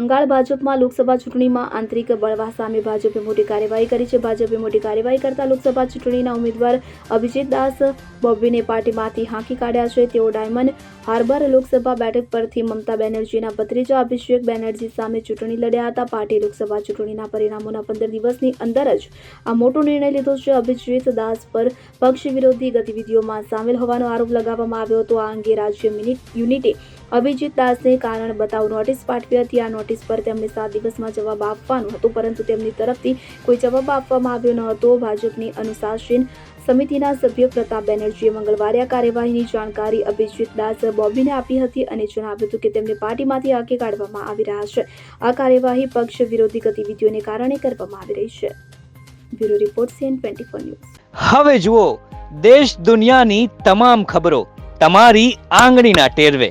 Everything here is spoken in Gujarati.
બંગાળ ભાજપમાં લોકસભા ચૂંટણીમાં આંતરિક બળવા સામે ભાજપે મોટી કાર્યવાહી કરી છે. ભાજપે મોટી કાર્યવાહી કરતા લોકસભા ચૂંટણીના ઉમેદવાર અભિજીત દાસ બોબીને પાર્ટીમાંથી હાંકી કાઢ્યા છે. તેઓ ડાયમંડ હાર્બર લોકસભા બેઠક પરથી મમતા બેનર્જીના ભત્રીજા અભિષેક બેનર્જી સામે ચૂંટણી લડ્યા હતા. પાર્ટી લોકસભા ચૂંટણીના પરિણામોના પંદર દિવસની અંદર જ આ મોટો નિર્ણય લીધો છે. અભિજીત દાસ પર પક્ષ વિરોધી ગતિવિધિઓમાં સામેલ હોવાનો આરોપ લગાવવામાં આવ્યો હતો. આ અંગે રાજ્ય યુનિટે અભિજીત દાસને કારણ બતાવ નોટિસ પાઠવી હતી. આ નોટિસ પર તેમને સાત દિવસમાં જવાબ આપવાનું હતું, પરંતુ તેમની તરફથી કોઈ જવાબ આપવામાં આવ્યો ન હતો. ભાજપની અનુશાસન સમિતિના સભ્ય પ્રતાપ બેનર્જીએ મંગળવારે આ કાર્યવાહીની જાણકારી અભિજીત દાસ બોબીને આપી હતી અને જણાવ્યું હતું કે તેમને પાર્ટીમાંથી આંકી કાઢવામાં આવી રહ્યા છે. આ કાર્યવાહી પક્ષ વિરોધી ગતિવિધિઓને કારણે કરવામાં આવી રહી છે. Bureau report CN twenty four news. હવે જુઓ, દેશ દુનિયાની તમામ ખબરો તમારી આંગળીના ટેરવે.